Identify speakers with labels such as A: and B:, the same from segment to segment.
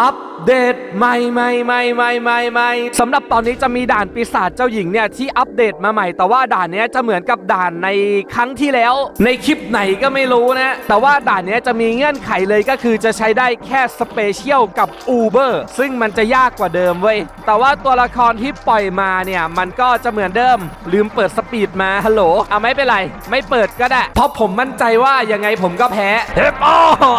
A: อัปเดตใหม่ใหม่ใหม่ใหม่ใหม่ใหม่สำหรับตอนนี้จะมีด่านปีศาจเจ้าหญิงเนี่ยที่อัปเดตมาใหม่ แต่ว่าด่านนี้จะเหมือนกับด่านในครั้งที่แล้ว ในคลิปไหนก็ไม่รู้นะ แต่ว่าด่านนี้จะมีเงื่อนไขเลยก็คือจะใช้ได้แค่สเปเชียลกับอูเบอร์ซึ่งมันจะยากกว่าเดิมเว้ย แต่ว่าตัวละครที่ปล่อยมาเนี่ยมันก็จะเหมือนเดิม ลืมเปิดสปีดมาฮัลโหลเอาไม่เป็นไร ไม่เปิดก็ได้ เพราะผมมั่นใจว่ายังไงผมก็แพ้เฮ้ยโอ้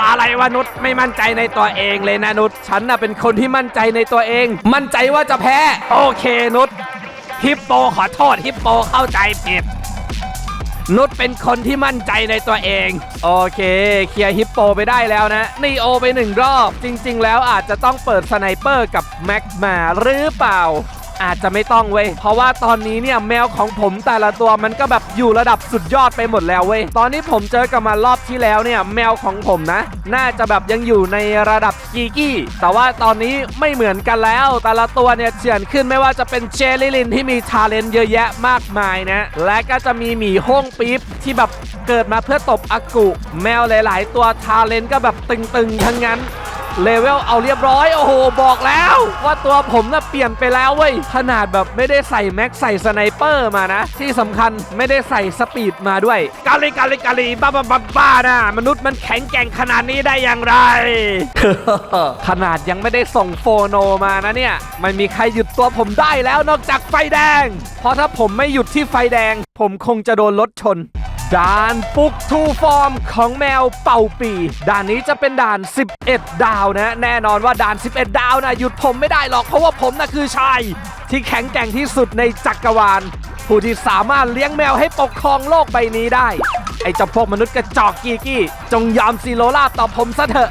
A: อะไรวะนุชไม่มั่นใจในตัวเองเลยนะนุชฉันน่ะเป็นคนที่มั่นใจในตัวเอง มั่นใจว่าจะแพ้ โอเคนุชฮิปโปขอโทษฮิปโปเข้าใจผิด นุชเป็นคนที่มั่นใจในตัวเอง โอเค เคลียร์ฮิปโปไปได้แล้วนะนีโอไปหนึ่งรอบ จริง ๆ แล้วอาจจะต้องเปิดสไนเปอร์กับแม็กมาหรือเปล่า อาจจะไม่ต้องเว้ย เพราะว่าตอนนี้เนี่ยแมวของผมแต่ละตัวมันก็แบบอยู่ระดับสุดยอดไปหมดแล้วเว้ย ตอนนี้ผมเจอกับมันรอบที่แล้วเนี่ยแมวของผมนะ น่าจะแบบยังอยู่ในระดับกีกี้ แต่ว่าตอนนี้ไม่เหมือนกันแล้ว แต่ละตัวเนี่ยเฉือนขึ้นไม่ว่าจะเป็นเจลิลินที่มีทาเลนต์เยอะแยะมากมายนะ และก็จะมีหมีห้องปี๊บที่แบบเกิดมาเพื่อตบอากุ แมวหลาย ๆ ตัวทาเลนต์ก็แบบตึง ๆ ทั้งนั้น เลเวลเอาเรียบร้อย โอ้โห บอกแล้ว ว่าตัวผมน่ะเปลี่ยนไปแล้วเว้ย ขนาดแบบไม่ได้ใส่แม็กใส่สไนเปอร์มานะ ที่สำคัญไม่ได้ใส่สปีดมาด้วยกาลิกาลิกาลิบ้าบ้าบ้าบ้านะมนุษย์มันแข็งแกร่งขนาดนี้ได้อย่างไร ขนาดยังไม่ได้ส่งโฟโนมานะเนี่ยไม่มีใครหยุดตัวผมได้แล้วนอกจากไฟแดง เพราะถ้าผมไม่หยุดที่ไฟแดง ผมคงจะโดนรถชน ด่านปุกทูฟอร์มของแมวเป่าปี ด่านนี้จะเป็นด่าน 11 ดาวนะแน่นอนว่าด่าน 11 ดาวนะหยุดผมไม่ได้หรอกเพราะว่าผมนะคือชาย ที่แข็งแกร่งที่สุดในจักรวาล ผู้ที่สามารถเลี้ยงแมวให้ปกครองโลกใบนี้ได้ ไอ้เจ้าพวกมนุษย์กระจอกกีกี้ จงยอมซีโรลาต่อผมซะเถอะ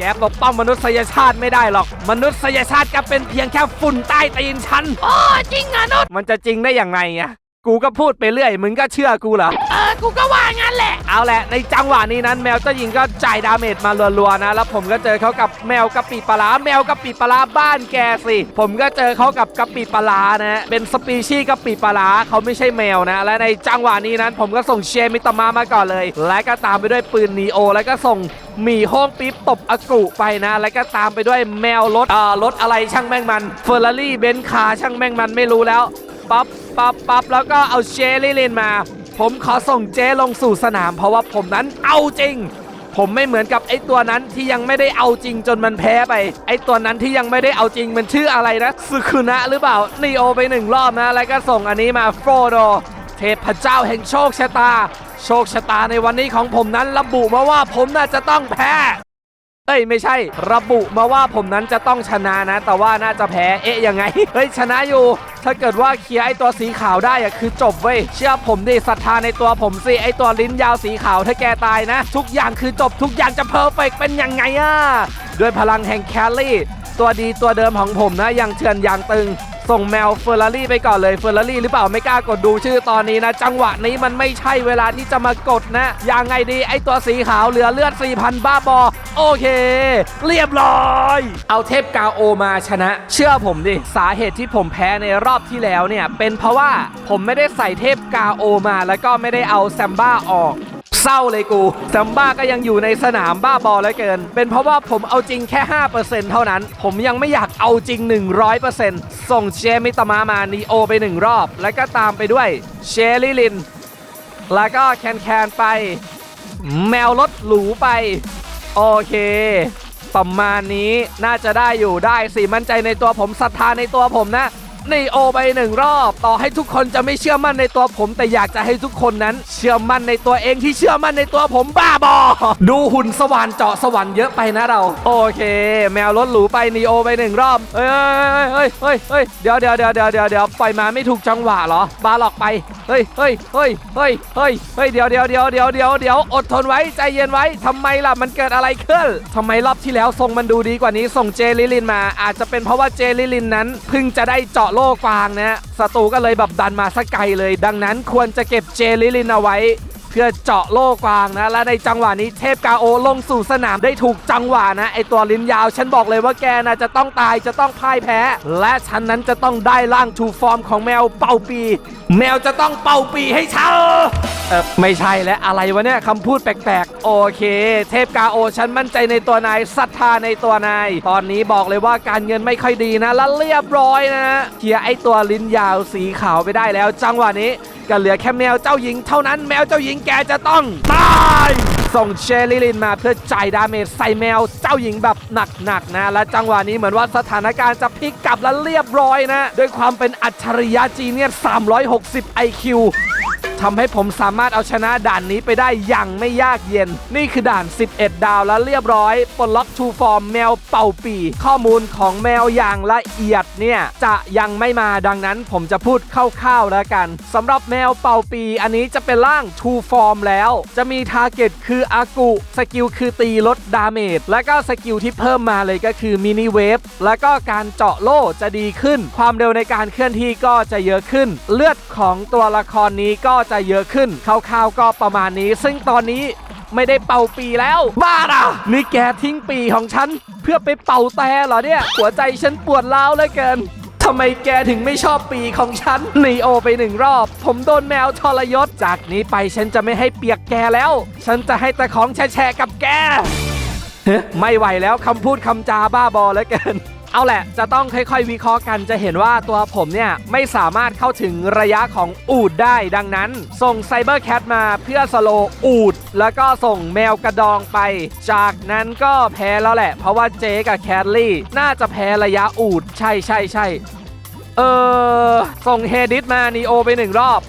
A: แกปกป้องมนุษยชาติไม่ได้หรอก มนุษยชาติก็เป็นเพียงแค่ฝุ่นใต้ตีนฉัน
B: โอ้จริงอะนุษ
A: มันจะจริงได้อย่างไรอะ กูก็พูดไปเรื่อย มึงก็เชื่อกูเหรอ
B: เออ กูก็ว่างั้นแหละ
A: เอาแหละ ในจังหวะนี้นั้นแมวเจ้าหญิงก็จ่ายดาเมจมารัวๆนะ แล้วผมก็เจอเขากับแมวกะปิปลาร้าแมวกะปิปลาร้าบ้านแกสิ ผมก็เจอเขากับกะปิปลาร้านะ เป็นสปีชีส์กะปิปลาร้าเขาไม่ใช่แมวนะ และในจังหวะนี้นั้น ผมก็ส่งเชมิตามามาก่อนเลย และก็ตามไปด้วยปืนนีโอ แล้วก็ส่งหมีโฮงปิ๊บตบอากุไปนะ แล้วก็ตามไปด้วยแมวรถเอ่อรถอะไรช่างแม่งมันเฟอร์รารี่เบนซ์คาร์ช่างแม่งมันไม่รู้แล้ว ปั๊บปั๊บปั๊บแล้วก็เอาเจลิลินมา ผมขอส่งเจลงสู่สนาม เพราะว่าผมนั้นเอาจริง ผมไม่เหมือนกับไอ้ตัวนั้นที่ยังไม่ได้เอาจริงจนมันแพ้ไป ไอ้ตัวนั้นที่ยังไม่ได้เอาจริงมันชื่ออะไรนะสึคุนะหรือเปล่านีโอไปหนึ่งรอบนะ แล้วก็ส่งอันนี้มาโฟโดเทพเจ้าแห่งโชคชะตา โชคชะตาในวันนี้ของผมนั้นระบุมาว่าผมน่าจะต้องแพ้ เอ้ยไม่ใช่ ระบุมาว่าผมนั้นจะต้องชนะนะ แต่ว่าน่าจะแพ้เอ๊ะยังไงเฮ้ยชนะอยู่ ถ้าเกิดว่าเคลียร์ไอตัวสีขาวได้อะคือจบเว้ยเชื่อผมดิศรัทธาในตัวผมสิไอตัวลิ้นยาวสีขาวถ้าแกตายนะ ทุกอย่างคือจบทุกอย่างจะเพอร์เฟกเป็นยังไงอะด้วยพลังแห่งแคลรี่ ตัวดีตัวเดิมของผมนะยังเชื่อนยังตึง ส่งแมวเฟอร์รารี่ไปก่อนเลยเฟอร์รารี่หรือเปล่าไม่กล้ากดดูชื่อตอนนี้นะจังหวะนี้มันไม่ใช่เวลาที่จะมากดนะยังไงดีไอตัวสีขาวเหลือเลือด 4,000 บ้าบอ โอเค เรียบร้อย เอาเทพกาโอมาชนะ เชื่อผมดิ สาเหตุที่ผมแพ้ในรอบที่แล้วเนี่ย เป็นเพราะว่าผมไม่ได้ใส่เทพกาโอมาแล้วก็ไม่ได้เอาแซมบ้าออก เศร้าเลยกูซัมบ้าก็ยังอยู่ในสนามบ้าบอแล้วเกิน เป็นเพราะว่าผมเอาจริงแค่ 5%เท่านั้น ผมยังไม่อยากเอาจริง 100%ส่งเชมิตมามานีโอไปหนึ่งรอบ แล้วก็ตามไปด้วยเชลิลิน แล้วก็แคนแคนไป แมวรถหรูไป โอเคประมาณนี้น่าจะได้อยู่ได้สิมั่นใจในตัวผมศรัทธาในตัวผมนะ นี่โอไปหนึ่งรอบ ต่อให้ทุกคนจะไม่เชื่อมั่นในตัวผม แต่อยากจะให้ทุกคนนั้น เชื่อมั่นในตัวเองที่เชื่อมั่นในตัวผมบ้าบอ ดูหุ่นสวรรค์เจาะสวรรค์เยอะไปนะเรา โอเค แมวรถหรูไปนีโอไปหนึ่งรอบเฮ้ยเฮ้ยเฮ้ยเฮ้ยเดี๋ยวเดี๋ยวเดี๋ยวเดี๋ยวเดี๋ยวเดี๋ยวปล่อยมาไม่ถูกจังหวะเหรอ บาหลอกไปเฮ้ยเฮ้ยเฮ้ยเฮ้ยเฮ้ยเฮ้ยเดี๋ยวเดี๋ยวเดี๋ยวเดี๋ยวเดี๋ยวเดี๋ยวอดทนไว้ใจเย็นไว้ทำไมล่ะมันเกิดอะไรขึ้นทำไมรอบที่แล้วทรงมันดูดีกว่านี้ส่งเจลิลินมา อาจจะเป็นเพราะว่าเจลิลินนั้นเพิ่งจะได้เจาะโลกฟางนะศัตรูก็เลยแบบดันมาสักไกลเลย ดังนั้นควรจะเก็บเจลิลินเอาไว้ เพื่อเจาะโล่กวางนะ และในจังหวะนี้เทพกาโอลงสู่สนามได้ถูกจังหวะนะไอตัวลิ้นยาว ฉันบอกเลยว่าแกนะจะต้องตายจะต้องพ่ายแพ้ และฉันนั้นจะต้องได้ร่างทูฟอร์มของแมวเป่าปี แมวจะต้องเป่าปีให้เชาเออไม่ใช่และอะไรวะเนี่ยคำพูดแปลกๆ โอเค เทพกาโอฉันมั่นใจในตัวนายศรัทธาในตัวนาย ตอนนี้บอกเลยว่าการเงินไม่ค่อยดีนะแล้วเรียบร้อยนะเคลียไอตัวลิ้นยาวสีขาวไปได้แล้ว จังหวะนี้ ก็เหลือแค่แมวเจ้าหญิงเท่านั้นแมวเจ้าหญิงแกจะต้องตายส่งเชลลิลินมาเพื่อจ่ายดาเมจใส่แมวเจ้าหญิงแบบหนักๆนะ และจังหวะนี้เหมือนว่าสถานการณ์จะพลิกกลับและเรียบร้อยนะ ด้วยความเป็นอัจฉริยะจีเนียส360 IQ ทำให้ผมสามารถเอาชนะด่านนี้ไปได้อย่างไม่ยากเย็น นี่คือด่าน 11 ดาวแล้วเรียบร้อยปลดล็อกทูฟอร์มแมวเป่าปี ข้อมูลของแมวอย่างละเอียดเนี่ยจะยังไม่มาดังนั้นผมจะพูดคร่าวๆแล้วกันสำหรับแมวเป่าปีอันนี้จะเป็นร่างทูฟอร์มแล้ว จะมีทาร์เก็ตคืออากุสกิลคือตีลดดาเมจและก็สกิลที่เพิ่มมาเลยก็คือมินิเวฟแล้วก็การเจาะโล่จะดีขึ้น ความเร็วในการเคลื่อนที่ก็จะเยอะขึ้น เลือดของตัวละครนี้ก็จะเยอะขึ้นคร่าวๆก็ประมาณนี้ ซึ่งตอนนี้ไม่ได้เป่าปีแล้วบ้าอะนี่แกทิ้งปีของฉัน เพื่อไปเป่าแต่เหรอเนี่ย หัวใจฉันปวดร้าวเหลือเกินทำไมแกถึงไม่ชอบปีของฉันหนีโอไปหนึ่งรอบ ผมโดนแมวทรยศ จากนี้ไปฉันจะไม่ให้เปียกแกแล้ว ฉันจะให้แต่ของแฉะๆกับแกเฮ้ยไม่ไหวแล้วคำพูดคำจาบ้าบอเหลือเกิน เอาแหละ จะต้องค่อยๆ วิเคราะห์กันจะเห็นว่าตัวผมเนี่ยไม่สามารถเข้าถึงระยะของอูดได้ดังนั้น ส่งไซเบอร์แคทมาเพื่อสโลอูด แล้วก็ส่งแมวกระดองไป จากนั้นก็แพ้แล้วแหละ เพราะว่าเจกับแคทลี่ น่าจะแพ้ระยะอูด ใช่ใช่ใช่เออส่งเฮดิสมานีโอไปหนึ่งรอบ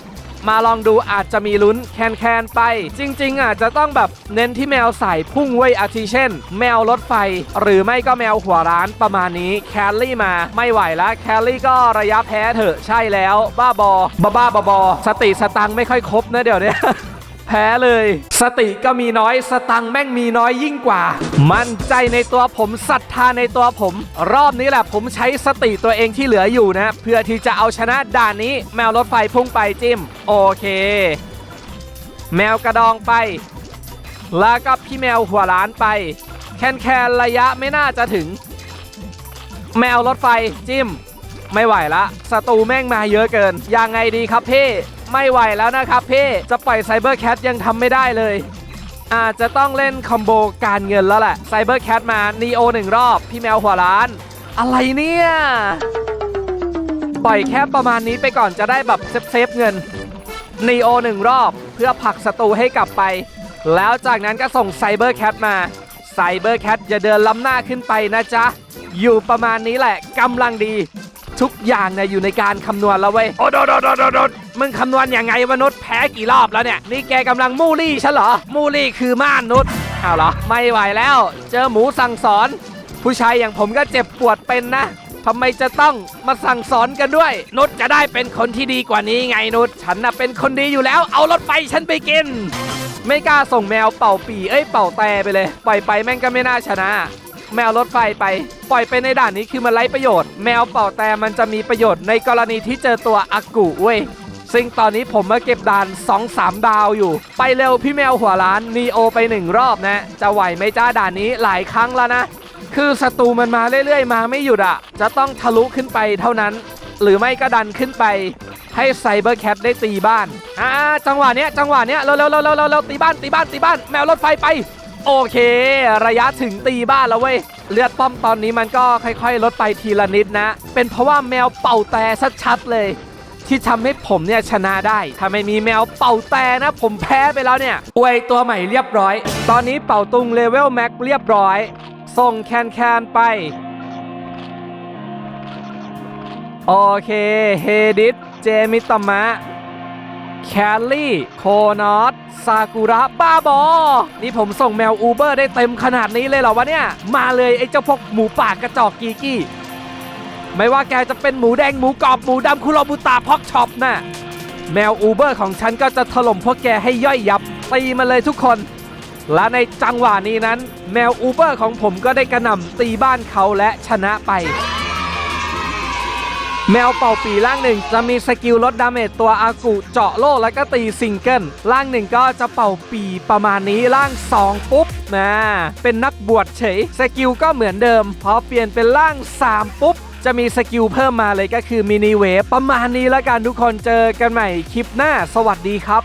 A: มาลองดูอาจจะมีลุ้นแคนแคนๆไป จริง ๆ อาจจะต้องแบบเน้นที่แมวใส่พุ่งไว้อาทิเช่น แมวรถไฟ หรือไม่ก็แมวหัวร้านประมาณนี้แคลรี่มาไม่ไหวแล้วแคลรี่ก็ระยะแพ้เถอะใช่แล้ว บ้าบอบ้าบ้าบอบอสติสตังไม่ค่อยครบนะเดี๋ยวนี้ แพ้เลย สติก็มีน้อยสตังแม่งมีน้อยยิ่งกว่า มั่นใจในตัวผมศรัทธาในตัวผม รอบนี้แหละผมใช้สติตัวเองที่เหลืออยู่นะ เพื่อที่จะเอาชนะด่านนี้ แมวรถไฟพุ่งไปจิ้ม โอเค แมวกระดองไป แล้วก็พี่แมวหัวล้านไป แคนแคนระยะไม่น่าจะถึง แมวรถไฟจิ้ม ไม่ไหวละศัตรูแม่งมาเยอะเกิน ยังไงดีครับพี่ ไม่ไหวแล้วนะครับพี่ จะปล่อยไซเบอร์แคทยังทำไม่ได้เลย อาจจะต้องเล่นคอมโบการเงินแล้วแหละไซเบอร์แคทมานีโอหนึ่งรอบ พี่แมวหัวล้าน อะไรเนี่ย ปล่อยแค่ประมาณนี้ไปก่อนจะได้แบบเซฟเซฟเงินนีโอหนึ่งรอบ เพื่อผลักศัตรูให้กลับไป แล้วจากนั้นก็ส่งไซเบอร์แคทมาไซเบอร์แคทอย่าเดินล้ำหน้าขึ้นไปนะจ๊ะ อยู่ประมาณนี้แหละกำลังดี ทุกอย่างเนี่ยอยู่ในการคำนวณแล้วเว้ย โอ้โดดโดดโดดโดดมึงคำนวณยังไงวะนุชแพ้กี่รอบแล้วเนี่ย นี่แกกำลังมูลี่ฉันเหรอ มูลี่คือม่านนุชอ้าวเหรอ ไม่ไหวแล้ว เจอหมูสั่งสอน ผู้ชายอย่างผมก็เจ็บปวดเป็นนะทำไมจะต้องมาสั่งสอนกันด้วย นุชจะได้เป็นคนที่ดีกว่านี้ไงนุชฉันน่ะเป็นคนดีอยู่แล้ว เอารถไฟฉันไปกิน ไม่กล้าส่งแมวเป่าปีเอ้ยเป่าแต่ไปเลย ปล่อยไปแม่งก็ไม่น่าชนะ แมวรถไฟไป ปล่อยไปในด่านนี้คือมันไร้ประโยชน์ แมวเป่าแต่มันจะมีประโยชน์ในกรณีที่เจอตัวอากุเว้ยซึ่งตอนนี้ผมมาเก็บด่าน 2-3 ดาวอยู่ ไปเร็วพี่แมวหัวล้านนีโอไปหนึ่งรอบนะ จะไหวไหมจ้าด่านนี้หลายครั้งแล้วนะ คือศัตรูมันมาเรื่อยๆ มาไม่หยุดอะจะต้องทะลุขึ้นไปเท่านั้น หรือไม่ก็ดันขึ้นไป ให้ไซเบอร์แคทได้ตีบ้าน อ่าจังหวะเนี้ยจังหวะเนี้ยเร็วๆเร็วๆเร็วๆเร็วๆตีบ้านตีบ้านตีบ้านแมวรถไฟไป โอเค ระยะถึงตีบ้านแล้วเว้ย เลือดป้อมตอนนี้มันก็ค่อยๆ ลดไปทีละนิดนะ เป็นเพราะว่าแมวเป่าแต่ชัดๆเลย ที่ทำให้ผมเนี่ยชนะได้ ถ้าไม่มีแมวเป่าแต่นะ ผมแพ้ไปแล้วเนี่ยอวยตัวใหม่เรียบร้อย ตอนนี้เป่าตุงเลเวลแม็กเรียบร้อย ส่งแคนแคนไป โอเค เฮดิส เจมิตมะ แคลลี่ โคนอสซากุระ บ้าบอ นี่ผมส่งแมวอูเบอร์ได้เต็มขนาดนี้เลยเหรอวะเนี่ย มาเลยไอ้เจ้าพวกหมูป่ากระจอกกีกี้ ไม่ว่าแกจะเป็นหมูแดงหมูกรอบหมูดำคุโรบุตาพอกช็อปน่ะ แมวอูเบอร์ของฉันก็จะถล่มพวกแกให้ย่อยยับ ตีมาเลยทุกคน และในจังหวะนี้นั้น แมวอูเบอร์ของผมก็ได้กระหน่ำตีบ้านเขาและชนะไป แมวเป่าปีร่างหนึ่งจะมีสกิลลดดาเมจตัวอากุเจาะโลกแล้วก็ตีซิงเกิลร่างหนึ่งก็จะเป่าปีประมาณนี้ร่าง 2 ปุ๊บนะเป็นนักบวชเฉยสกิลก็เหมือนเดิม พอเปลี่ยนเป็นร่าง 3 ปุ๊บจะมีสกิลเพิ่มมาเลยก็คือมินิเวฟประมาณนี้แล้วกันทุกคนเจอกันใหม่คลิปหน้า สวัสดีครับ